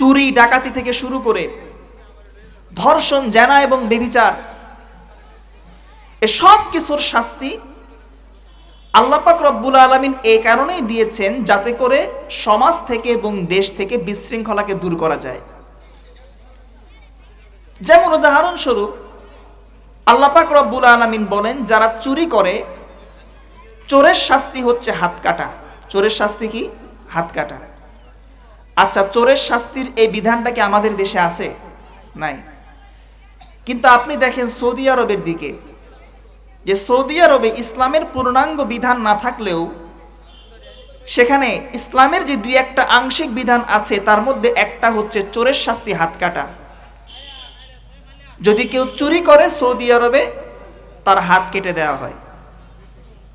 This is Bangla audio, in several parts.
চুরি, ডাকাতি থেকে শুরু করে ধর্ষণ, জেনা এবং বেবিচার এসব কিছুর শাস্তি আল্লাপাক রব্বুল আলমিন এই কারণেই দিয়েছেন যাতে করে সমাজ থেকে এবং দেশ থেকে বিশৃঙ্খলাকে দূর করা যায়। যেমন উদাহরণস্বরূপ আল্লাপাক রব্বুল আলমিন বলেন, যারা চুরি করে, চোরের শাস্তি হচ্ছে হাত কাটা। চোরের শাস্তি কি? হাত কাটা। আচ্ছা চোরের শাস্তির এই বিধানটা কি আমাদের দেশে আছে? নাই। কিন্তু আপনি দেখেন সৌদি আরবের দিকে, যে সৌদি আরবে ইসলামের পূর্ণাঙ্গ বিধান না থাকলেও সেখানে ইসলামের যে দুই একটা আংশিক বিধান আছে, তার মধ্যে একটা হচ্ছে চোরের শাস্তি হাত কাটা। যদি কেউ চুরি করে সৌদি আরবে, তার হাত কেটে দেওয়া হয়।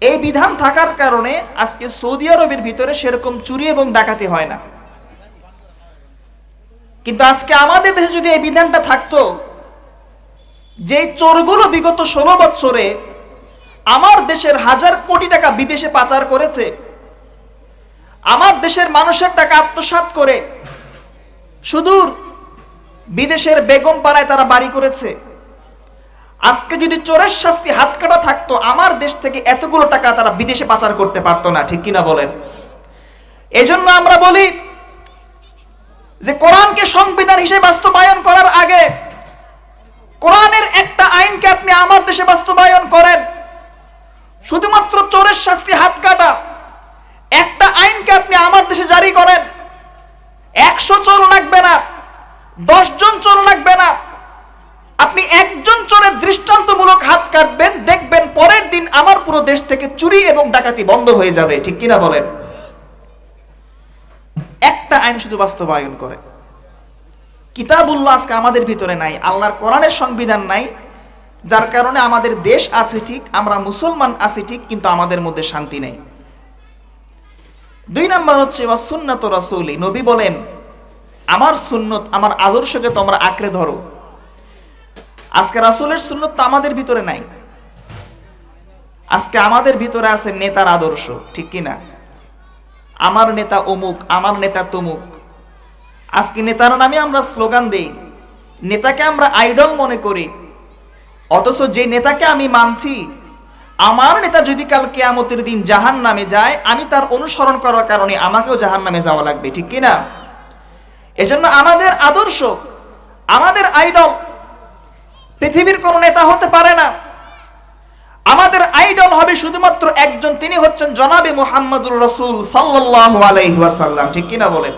এই বিধান থাকার কারণে আজকে সৌদি আরবের ভিতরে সেরকম চুরি এবং ডাকাতি হয় না। কিন্তু আজকে আমাদের দেশে যদি এই বিধানটা থাকতো, যে চোরগুলো বিগত ষোলো বছরে আমার দেশের হাজার কোটি টাকা বিদেশে পাচার করেছে, আমার দেশের মানুষের টাকা আত্মসাৎ করে সুদূর বিদেশের বেগম পাড়ায় তারা বাড়ি করেছে। আজকে যদি চোরের শাস্তি হাত কাটা থাকতো, আমার দেশ থেকে এতগুলো টাকা তারা বিদেশে পাচার করতে পারতো না, ঠিক কিনা বলেন? এজন্য আমরা বলি যে কোরআনকে সংবিধান হিসেবে বাস্তবায়ন করার আগে কোরআনের একটা আইনকে আপনি আমার দেশে বাস্তবায়ন করেন। শুধুমাত্র চোরের শাস্তি হাত কাটা। একটা আইনকে আপনি আমার দেশে জারি করেন। একশো চোর লাগবে না জন চোর লাগবে না। আপনি একজন চোরের দৃষ্টান্তমূলক হাত কাটবেন, দেখবেন পরের দিন আমার পুরো দেশ থেকে চুরি এবং ডাকাতি বন্ধ হয়ে যাবে, ঠিক কিনা বলেন? একটা আইন শুধু বাস্তবায়ন করে। কিতাবুল্লাহ আজকে আমাদের ভিতরে নাই, আল্লাহর কোরআনের সংবিধান নাই, যার কারণে আমাদের দেশ আছে ঠিক, আমরা মুসলমান আছি ঠিক, কিন্তু আমাদের মধ্যে শান্তি নেই। দুই নম্বর হচ্ছে সুন্নত রসৌলি, নবী বলেন, আমার সুন্নত, আমার আদর্শকে তোমরা আঁকড়ে ধরো। আজকে রাসুলের সুন্নত তো আমাদের ভিতরে নাই। আজকে আমাদের ভিতরে আছে নেতার আদর্শ, ঠিক কিনা? আমার নেতা অমুক, আমার নেতা তমুক। আজকে নেতার নামে আমরা স্লোগান দেই, নেতাকে আমরা আইডল মনে করি। অথচ যে নেতাকে আমি মানছি, আমার নেতা যদি কাল কেয়ামতের দিন জাহান নামে যায়, আমি তার অনুসরণ করার কারণে আমাকেও জাহান নামে যাওয়া লাগবে, ঠিক কিনা? এজন্য আমাদের আদর্শ, আমাদের আইডল, পৃথিবীর কোন নেতা হতে পারে না। আমাদের আইডল হবে শুধুমাত্র একজন, তিনি হচ্ছেন জনাবে মোহাম্মদুর রসুল সাল্লাল্লাহু আলাইহি ওয়াসাল্লাম, ঠিক কিনা বলেন?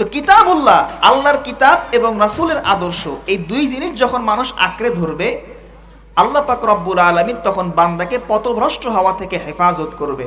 তো কিতাবুল্লাহ, আল্লাহর কিতাব এবং রাসুলের আদর্শ, এই দুই জিনিস যখন মানুষ আঁকড়ে ধরবে, আল্লাহ পাক রব্বুল আলমিন তখন বান্দাকে পথভ্রষ্ট হওয়া থেকে হেফাজত করবে